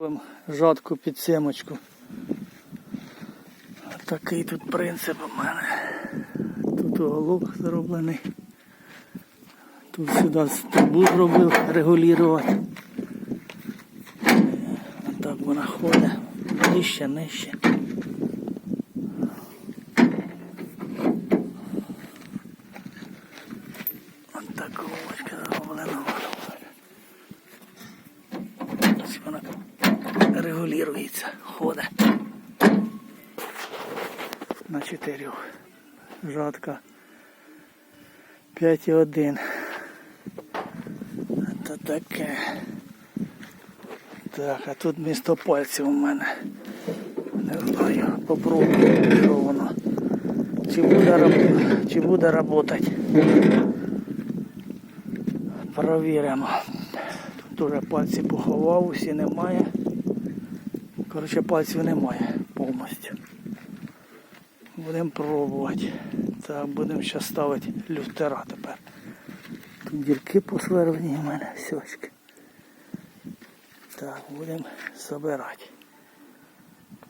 Робимо жатку під семочку. Такий тут принцип у мене. Тут уголок зроблений. Тут сюди трубу зробив регулювати. Так вона ходить. Нижче, нижче. Ось вона регулюється, ходить. На чотирьох. Жатка 5,1. Це таке. Так, а тут місто пальців у мене. Не знаю, попробую, що воно. Чи буде, чи буде работать. Провіримо. Тут уже пальці поховав, усі немає. Коротше, пальців немає повністю. Будемо пробувати. Так, будемо ще ставити люфтера тепер. Тут дірки посверлені в мене, сьочки. Так, будемо збирати.